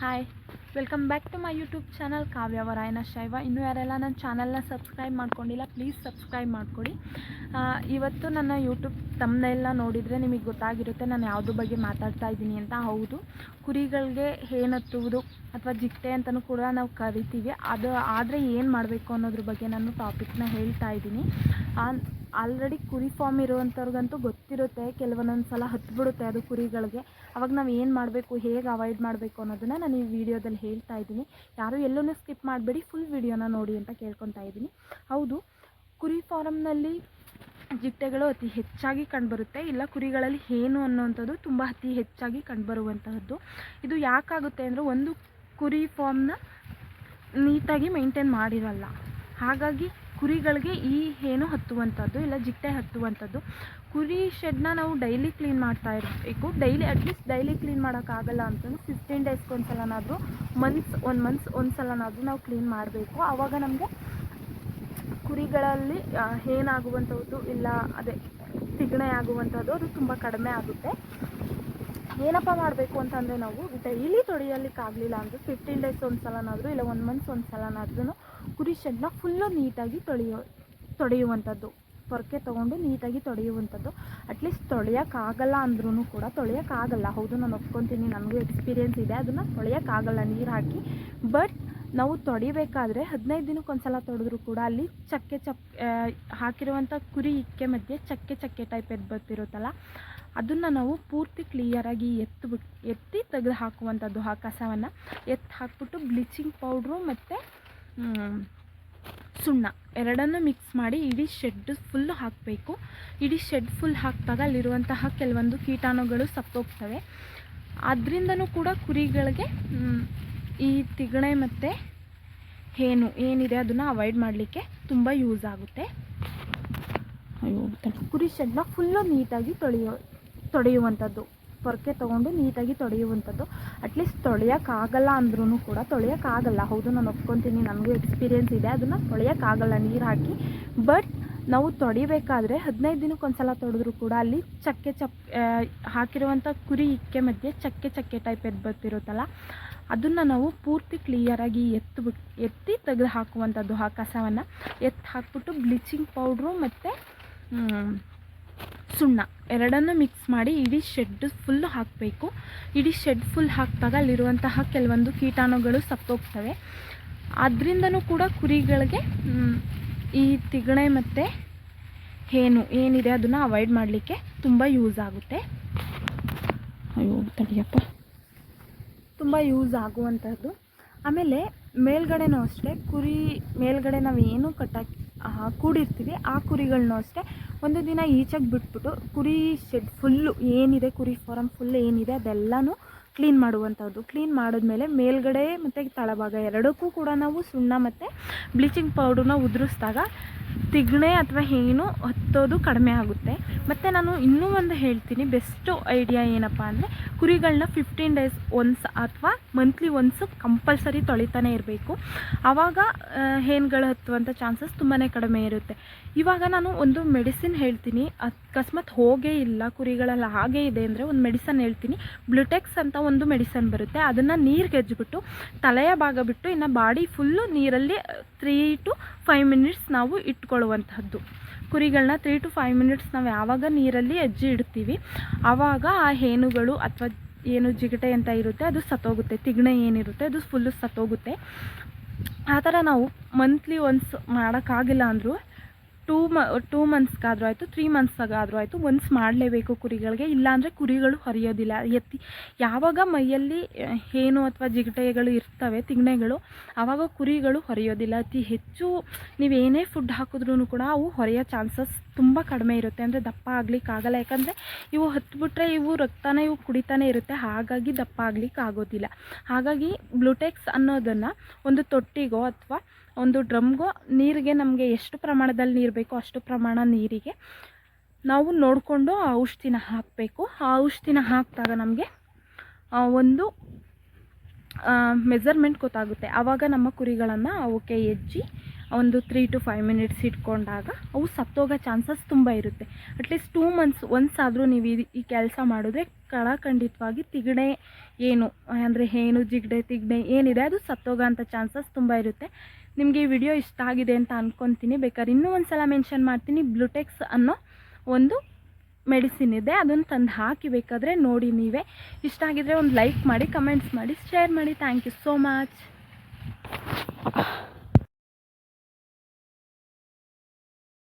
Hi welcome back to my YouTube channel ಕಾವ್ಯವರಾಯನ ಶೈವ ಇನ್ನೂ ಯಾರೆಲ್ಲ ನನ್ನ ಚಾನಲ್ನ ಸಬ್ಸ್ಕ್ರೈಬ್ ಮಾಡ್ಕೊಂಡಿಲ್ಲ ಪ್ಲೀಸ್ ಸಬ್ಸ್ಕ್ರೈಬ್ ಮಾಡಿಕೊಡಿ. ಇವತ್ತು ನನ್ನ ಯೂಟ್ಯೂಬ್ ತಮ್ಮನೆಲ್ಲ ನೋಡಿದರೆ ನಿಮಗೆ ಗೊತ್ತಾಗಿರುತ್ತೆ, ನಾನು ಯಾವುದ್ರ ಬಗ್ಗೆ ಮಾತಾಡ್ತಾ ಇದ್ದೀನಿ ಅಂತ. ಹೌದು, ಕುರಿಗಳಿಗೆ ಹೇನತ್ತುವುದು ಅಥವಾ ಜಿಟ್ಟೆ ಅಂತಲೂ ಕೂಡ ನಾವು ಕರಿತೀವಿ. ಅದು ಆದರೆ ಏನು ಮಾಡಬೇಕು ಅನ್ನೋದ್ರ ಬಗ್ಗೆ ನಾನು ಟಾಪಿಕ್ನ ಹೇಳ್ತಾ ಇದ್ದೀನಿ. ಆಲ್ರೆಡಿ ಕುರಿ ಫಾರ್ಮ್ ಇರುವಂಥವ್ರಿಗಂತೂ ಗೊತ್ತಿರುತ್ತೆ, ಕೆಲವೊಂದೊಂದು ಸಲ ಹತ್ಬಿಡುತ್ತೆ ಅದು ಕುರಿಗಳಿಗೆ. ಅವಾಗ ನಾವು ಏನು ಮಾಡಬೇಕು, ಹೇಗೆ ಅವಾಯ್ಡ್ ಮಾಡಬೇಕು ಅನ್ನೋದನ್ನು ನಾನು ಈ ವಿಡಿಯೋದಲ್ಲಿ ಹೇಳ್ತಾ ಇದ್ದೀನಿ. ಯಾರು ಎಲ್ಲೂ ಸ್ಕಿಪ್ ಮಾಡಬೇಡಿ ಫುಲ್ ವಿಡಿಯೋನ ನೋಡಿ ಅಂತ ಕೇಳ್ಕೊತಾ ಇದ್ದೀನಿ. ಹೌದು, ಕುರಿ ಫಾರಮ್ನಲ್ಲಿ ಜಿಟ್ಟೆಗಳು ಅತಿ ಹೆಚ್ಚಾಗಿ ಕಂಡುಬರುತ್ತೆ. ಇಲ್ಲ ಕುರಿಗಳಲ್ಲಿ ಏನು ಅನ್ನೋವಂಥದ್ದು ತುಂಬ ಅತಿ ಹೆಚ್ಚಾಗಿ ಕಂಡುಬರುವಂತಹದ್ದು. ಇದು ಯಾಕಾಗುತ್ತೆ ಅಂದರೆ ಒಂದು ಕುರಿ ಫಾರ್ಮ್ನ ನೀಟಾಗಿ ಮೇಂಟೈನ್ ಮಾಡಿರಲ್ಲ. ಹಾಗಾಗಿ ಕುರಿಗಳಿಗೆ ಈ ಏನು ಹತ್ತುವಂಥದ್ದು ಇಲ್ಲ ಜಿಟ್ಟೆ ಹತ್ತುವಂಥದ್ದು, ಕುರಿ ಶೆಡ್ನ ನಾವು ಡೈಲಿ ಕ್ಲೀನ್ ಮಾಡ್ತಾ ಇರಬೇಕು. ಡೈಲಿ ಅಟ್ಲೀಸ್ಟ್ ಡೈಲಿ ಕ್ಲೀನ್ ಮಾಡೋಕ್ಕಾಗಲ್ಲ ಅಂತಂದ್ರೆ ಫಿಫ್ಟೀನ್ ಡೇಸ್ಗೆ ಒಂದು ಸಲನಾದರೂ ಮಂತ್ಸ್ ಒಂದು ಮಂತ್ಸ್ ಒಂದು ಸಲನಾದರೂ ನಾವು ಕ್ಲೀನ್ ಮಾಡಬೇಕು. ಆವಾಗ ನಮಗೆ ಕುರಿಗಳಲ್ಲಿ ಏನಾಗುವಂಥದ್ದು ಇಲ್ಲ, ಅದೇ ತಿಗಣೆ ಆಗುವಂಥದ್ದು ಅದು ತುಂಬ ಕಡಿಮೆ ಆಗುತ್ತೆ. ಏನಪ್ಪ ಮಾಡಬೇಕು ಅಂತಂದರೆ ನಾವು ಡೈಲಿ ತೊಳೆಯಲಿಕ್ಕಾಗಲಿಲ್ಲ ಅಂದರೆ ಫಿಫ್ಟೀನ್ ಡೇಸ್ ಒಂದು ಸಲನಾದರೂ ಇಲ್ಲ ಒನ್ ಮಂತ್ಸ್ ಒಂದು ಸಲನಾದ್ರೂ ಕುರಿ ಶೆಡ್ನ ಫುಲ್ಲು ನೀಟಾಗಿ ತೊಳೆಯೋ ತೊಳೆಯುವಂಥದ್ದು ಪೊರಕೆ ತೊಗೊಂಡು ನೀಟಾಗಿ ತೊಳೆಯುವಂಥದ್ದು ಅಟ್ಲೀಸ್ಟ್ ತೊಳೆಯೋಕ್ಕಾಗಲ್ಲ ಅಂದ್ರೂ ಕೂಡ ತೊಳೆಯೋಕ್ಕಾಗಲ್ಲ. ಹೌದು, ನಾನು ಒಪ್ಕೊತೀನಿ. ನನಗೂ ಎಕ್ಸ್ಪೀರಿಯೆನ್ಸ್ ಇದೆ. ಅದನ್ನು ತೊಳೆಯೋಕ್ಕಾಗಲ್ಲ. ನೀರು ಹಾಕಿ. ಬಟ್ ನಾವು ತೊಡಿಬೇಕಾದ್ರೆ ಹದಿನೈದು ದಿನಕ್ಕೆ ಒಂದು ಸಲ ತೊಡೆದ್ರು ಕೂಡ ಅಲ್ಲಿ ಚಕ್ಕೆ ಚಪ್ ಹಾಕಿರುವಂಥ ಕುರಿ ಇಕ್ಕೆ ಮಧ್ಯೆ ಚಕ್ಕೆ ಚಕ್ಕೆ ಟೈಪ್ ಎದ್ದು ಬರ್ತಿರುತ್ತಲ್ಲ, ಅದನ್ನು ನಾವು ಪೂರ್ತಿ ಕ್ಲಿಯರಾಗಿ ಎತ್ತು ಎತ್ತಿ ತೆಗೆದು ಹಾಕುವಂಥದ್ದು ಆ ಕಸವನ್ನು. ಎತ್ತಿ ಹಾಕ್ಬಿಟ್ಟು ಬ್ಲೀಚಿಂಗ್ ಪೌಡ್ರು ಮತ್ತು ಸುಣ್ಣ ಎರಡನ್ನು ಮಿಕ್ಸ್ ಮಾಡಿ ಇಡೀ ಶೆಡ್ ಫುಲ್ಲು ಹಾಕಬೇಕು. ಇಡೀ ಶೆಡ್ ಫುಲ್ ಹಾಕಿದಾಗ ಅಲ್ಲಿರುವಂತಹ ಕೆಲವೊಂದು ಕೀಟಾಣುಗಳು ಸತ್ತೋಗ್ತವೆ. ಅದರಿಂದನೂ ಕೂಡ ಕುರಿಗಳಿಗೆ ಈ ತಿಗಣೆ ಮತ್ತು ಏನು ಏನಿದೆ ಅದನ್ನು ಅವಾಯ್ಡ್ ಮಾಡಲಿಕ್ಕೆ ತುಂಬ ಯೂಸ್ ಆಗುತ್ತೆ. ಅಯ್ಯೋ. ಕುರಿ ಶೆಡ್ನ ಫುಲ್ಲು ನೀಟಾಗಿ ತೊಳೆಯೋ ತೊಳೆಯುವಂಥದ್ದು ಪೊರಕೆ ತೊಗೊಂಡು ನೀಟಾಗಿ ತೊಳೆಯುವಂಥದ್ದು ಅಟ್ಲೀಸ್ಟ್ ತೊಳೆಯೋಕ್ಕಾಗಲ್ಲ ಅಂದ್ರೂ ಕೂಡ ತೊಳೆಯೋಕ್ಕಾಗಲ್ಲ. ಹೌದು ನಾನು ಒಪ್ಕೊತೀನಿ ನನಗೂ ಎಕ್ಸ್ಪೀರಿಯೆನ್ಸ್ ಇದೆ. ಅದನ್ನು ತೊಳೆಯೋಕ್ಕಾಗಲ್ಲ ನೀರು ಹಾಕಿ. ಬಟ್ ನಾವು ತೊಡಿಬೇಕಾದ್ರೆ ಹದಿನೈದು ದಿನಕ್ಕೆ ಒಂದು ಸಲ ತೊಡೆದ್ರು ಕೂಡ ಅಲ್ಲಿ ಚಕ್ಕೆ ಚಪ್ ಹಾಕಿರುವಂಥ ಕುರಿ ಇಕ್ಕೆ ಮಧ್ಯೆ ಚಕ್ಕೆ ಚಕ್ಕೆ ಟೈಪ್ ಎದ್ದು ಬರ್ತಿರುತ್ತಲ್ಲ ಅದನ್ನು ನಾವು ಪೂರ್ತಿ ಕ್ಲಿಯರಾಗಿ ಎತ್ತು ಬಿಟ್, ಎತ್ತಿ ತೆಗೆದು ಹಾಕುವಂಥದ್ದು ಆ ಕಸವನ್ನು ಎತ್ತಿ ಹಾಕ್ಬಿಟ್ಟು ಬ್ಲೀಚಿಂಗ್ ಪೌಡ್ರು ಮತ್ತು ಸುಣ್ಣ. ಎರಡನ್ನು ಮಿಕ್ಸ್ ಮಾಡಿ ಇಡೀ ಶೆಡ್ ಫುಲ್ ಹಾಕಬೇಕು. ಇಡೀ ಶೆಡ್ ಫುಲ್ ಹಾಕಿದಾಗ ಅಲ್ಲಿರುವಂತಹ ಕೆಲವೊಂದು ಕೀಟಾಣುಗಳು ಸತ್ತೋಗ್ತವೆ. ಅದರಿಂದನೂ ಕೂಡ ಕುರಿಗಳಿಗೆ ಈ ತಿಗಣೆ ಮತ್ತು ಏನು ಏನಿದೆ ಅದನ್ನು ಅವಾಯ್ಡ್ ಮಾಡಲಿಕ್ಕೆ ತುಂಬ ಯೂಸ್ ಆಗುತ್ತೆ. ಅಯ್ಯೋ, ತಡಿಯಪ್ಪ. ತುಂಬ ಯೂಸ್ ಆಗುವಂಥದ್ದು ಆಮೇಲೆ ಮೇಲ್ಗಡೆನೂ ಅಷ್ಟೇ, ಕುರಿ ಮೇಲ್ಗಡೆ ನಾವು ಏನು ಕಟ್ಟಾಕಿ ಕೂಡಿರ್ತೀವಿ, ಆ ಕುರಿಗಳನ್ನೂ ಅಷ್ಟೇ. ಒಂದು ದಿನ ಈಚೆಗೆ ಬಿಟ್ಬಿಟ್ಟು ಕುರಿ ಶೆಡ್ ಫುಲ್ಲು ಏನಿದೆ, ಕುರಿ ಫಾರಮ್ ಫುಲ್ ಏನಿದೆ, ಅದೆಲ್ಲನೂ ಕ್ಲೀನ್ ಮಾಡುವಂಥದ್ದು ಕ್ಲೀನ್ ಮಾಡಿದ್ಮೇಲೆ ಮೇಲ್ಗಡೆ ಮತ್ತು ತಳಭಾಗ ಎರಡಕ್ಕೂ ಕೂಡ ನಾವು ಸುಣ್ಣ ಮತ್ತು ಬ್ಲೀಚಿಂಗ್ ಪೌಡ್ರನ್ನ ಉದುರಿಸಿದಾಗ ತಿಗಣೆ ಅಥವಾ ಏನು ಹತ್ತೋದು ಕಡಿಮೆ ಆಗುತ್ತೆ. ಮತ್ತು ನಾನು ಇನ್ನೂ ಒಂದು ಹೇಳ್ತೀನಿ ಬೆಸ್ಟು ಐಡಿಯಾ ಏನಪ್ಪ ಅಂದರೆ ಕುರಿಗಳನ್ನ ಫಿಫ್ಟೀನ್ ಡೇಸ್ ಒನ್ಸ್ ಅಥವಾ ಮಂತ್ಲಿ ಒನ್ಸ್ ಕಂಪಲ್ಸರಿ ತೊಳಿತಾನೆ ಇರಬೇಕು. ಆವಾಗ ಹೇನ್ಗಳು ಹತ್ತುವಂಥ ಚಾನ್ಸಸ್ ತುಂಬಾ ಕಡಿಮೆ ಇರುತ್ತೆ. ಇವಾಗ ನಾನು ಒಂದು ಮೆಡಿಸಿನ್ ಹೇಳ್ತೀನಿ, ಅಕಸ್ಮಾತ್ ಹೋಗೇ ಇಲ್ಲ, ಕುರಿಗಳಲ್ಲಿ ಹಾಗೇ ಇದೆ ಅಂದರೆ ಒಂದು ಮೆಡಿಸನ್ ಹೇಳ್ತೀನಿ. ಬ್ಲೂಟೆಕ್ಸ್ ಅಂತ ಒಂದು ಮೆಡಿಸನ್ ಬರುತ್ತೆ, ಅದನ್ನು ನೀರು ಗೆಜ್ಜಿಬಿಟ್ಟು, ತಲೆಯ ಭಾಗ ಬಿಟ್ಟು ಇನ್ನು ಬಾಡಿ ಫುಲ್ಲು ನೀರಲ್ಲಿ ತ್ರೀ ಟು ಫೈವ್ ಮಿನಿಟ್ಸ್ ನಾವು ಇಟ್ಕೊಳ್ಳುವಂತಹದ್ದು ಕುರಿಗಳನ್ನ ತ್ರೀ ಟು ಫೈವ್ ಮಿನಿಟ್ಸ್ ನಾವು ಯಾವಾಗ ನೀರಲ್ಲಿ ಅಜ್ಜಿ ಇಡ್ತೀವಿ ಆವಾಗ ಆ ಹೇನುಗಳು ಅಥವಾ ಏನು ಜಿಗಟೆ ಅಂತ ಇರುತ್ತೆ, ಅದು ಸತ್ತೋಗುತ್ತೆ. ತಿಗ್ಣ ಏನಿರುತ್ತೆ, ಅದು ಫುಲ್ಲು ಸತ್ತೋಗುತ್ತೆ. ಆ ಥರ ನಾವು ಮಂತ್ಲಿ ಒನ್ಸ್ ಮಾಡೋಕ್ಕಾಗಿಲ್ಲ ಅಂದರೂ ಟೂ ಮ, ಟೂ ಮಂತ್ಸ್ಗಾದರೂ ಆಯಿತು ತ್ರೀ ಮಂತ್ಸ್ಗಾದರೂ ಆಯಿತು ಒನ್ಸ್ ಮಾಡಲೇಬೇಕು ಕುರಿಗಳಿಗೆ. ಇಲ್ಲಾಂದರೆ ಕುರಿಗಳು ಹರಿಯೋದಿಲ್ಲ. ಎತ್ತಿ, ಯಾವಾಗ ಮೈಯಲ್ಲಿ ಏನು ಅಥವಾ ಜಿಗಟೆಗಳು ಇರ್ತವೆ ತಿಗಣೆಗಳು ಆವಾಗ ಕುರಿಗಳು ಹೊರೆಯೋದಿಲ್ಲ. ಅತಿ ಹೆಚ್ಚು ನೀವೇನೇ ಫುಡ್ ಹಾಕಿದ್ರೂ ಕೂಡ ಅವು ಹೊರೆಯೋ ಚಾನ್ಸಸ್ ತುಂಬ ಕಡಿಮೆ ಇರುತ್ತೆ. ಅಂದರೆ ದಪ್ಪ ಆಗಲಿಕ್ಕಾಗಲ್ಲ. ಯಾಕಂದರೆ ಇವು ಹತ್ಬಿಟ್ರೆ ಇವು ರಕ್ತನೇ, ಇವು ಕುಡಿತಾನೆ ಇರುತ್ತೆ. ಹಾಗಾಗಿ ದಪ್ಪ ಆಗ್ಲಿಕ್ಕೆ ಆಗೋದಿಲ್ಲ ಹಾಗಾಗಿ ಬ್ಲೂಟೆಕ್ಸ್ ಅನ್ನೋದನ್ನು ಒಂದು ತೊಟ್ಟಿಗೋ ಅಥವಾ ಒಂದು ಡ್ರಮ್ಗೂ ನೀರಿಗೆ ನಮಗೆ ಎಷ್ಟು ಪ್ರಮಾಣದಲ್ಲಿ ನೀರು ಬೇಕೋ ಅಷ್ಟು ಪ್ರಮಾಣ ನೀರಿಗೆ ನಾವು ನೋಡಿಕೊಂಡು ಆ ಔಷಧಿನ ಹಾಕಬೇಕು. ಆ ಔಷಧಿನ ಹಾಕಿದಾಗ ನಮಗೆ ಒಂದು ಮೆಸರ್ಮೆಂಟ್ ಗೊತ್ತಾಗುತ್ತೆ. ಆವಾಗ ನಮ್ಮ ಕುರಿಗಳನ್ನು ಅವಕ್ಕೆ ಎಜ್ಜಿ ಒಂದು ತ್ರೀ ಟು ಫೈವ್ ಮಿನಿಟ್ಸ್ ಇಟ್ಕೊಂಡಾಗ ಅವು ಸತ್ತೋಗೋ ಚಾನ್ಸಸ್ ತುಂಬ ಇರುತ್ತೆ. ಅಟ್ಲೀಸ್ಟ್ ಟೂ ಮಂತ್ಸ್ ಒನ್ಸ್ ಆದರೂ ನೀವು ಈ ಈ ಕೆಲಸ ಮಾಡಿದ್ರೆ ಖಂಡಿತವಾಗಿ ತಿಗಡೆ ಏನು, ಅಂದರೆ ಏನು ಜಿಗಡೆ ತಿಗಣೆ ಏನಿದೆ ಅದು ಸತ್ತೋಗೋ ಅಂಥ ಚಾನ್ಸಸ್ ತುಂಬ ಇರುತ್ತೆ. ನಿಮಗೆ ಈ ವಿಡಿಯೋ ಇಷ್ಟ ಆಗಿದೆ ಅಂತ ಅಂದ್ಕೊತೀನಿ ಬೇಕಾದ್ರೆ ಇನ್ನೂ ಒಂದು ಸಲ ಮೆನ್ಷನ್ ಮಾಡ್ತೀನಿ. ಬ್ಲೂಟೆಕ್ಸ್ ಅನ್ನೋ ಒಂದು ಮೆಡಿಸಿನ್ ಇದೆ. ಅದನ್ನು ತಂದು ಹಾಕಿ ಬೇಕಾದರೆ ನೋಡಿ ನೀವೇ. ಇಷ್ಟ ಆಗಿದ್ರೆ ಒಂದು ಲೈಕ್ ಮಾಡಿ ಕಮೆಂಟ್ಸ್ ಮಾಡಿ ಶೇರ್ ಮಾಡಿ. Thank you so much